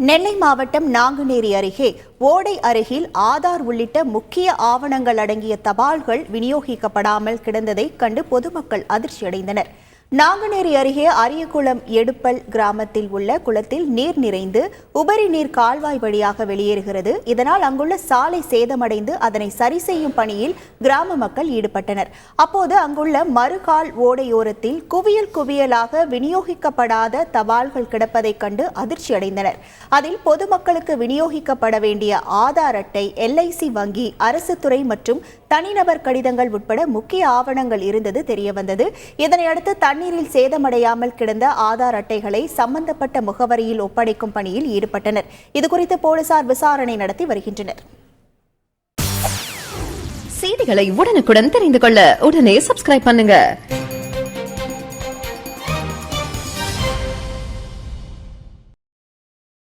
நெல்லை மாவட்டம் நாங்குநேரி அருகே ஓடை அருகில் ஆதார் உள்ளிட்ட முக்கிய ஆவணங்கள் அடங்கிய தபால்கள் விநியோகிக்கப்படாமல் கிடந்ததைக் கண்டு பொதுமக்கள் அதிர்ச்சியடைந்தனர். நாங்குநேரி அருகே அரியகுளம் எடுப்பல் கிராமத்தில் உள்ள குளத்தில் நீர் நிறைந்து உபரி நீர் கால்வாய் வழியாக வெளியேறுகிறது. இதனால் அங்குள்ள சாலை சேதமடைந்து அதனை சரி செய்யும் பணியில் கிராம மக்கள் ஈடுபட்டனர். அப்போது அங்குள்ள மறுகால் ஓடையோரத்தில் குவியல் குவியலாக விநியோகிக்கப்படாத தபால்கள் கிடப்பதைக் கண்டு அதிர்ச்சி அடைந்தனர். அதில் பொதுமக்களுக்கு விநியோகிக்கப்பட வேண்டிய ஆதார் அட்டை எல்ஐசி வங்கி அரசு துறை மற்றும் தனிநபர் கடிதங்கள் உட்பட முக்கிய ஆவணங்கள் இருந்தது தெரியவந்தது. இதனையடுத்து தண்ணீரில் சேதமடையாமல் கிடந்த ஆதார் அட்டைகளை சம்பந்தப்பட்ட முகவரியில் ஒப்படைக்கும் பணியில் ஈடுபட்டனர். இதுகுறித்து போலீசார் விசாரணை நடத்தி வருகின்றனர். செய்திகளை உடனுக்குடன் தெரிந்து கொள்ள உடனே சப்ஸ்கிரைப் பண்ணுங்க.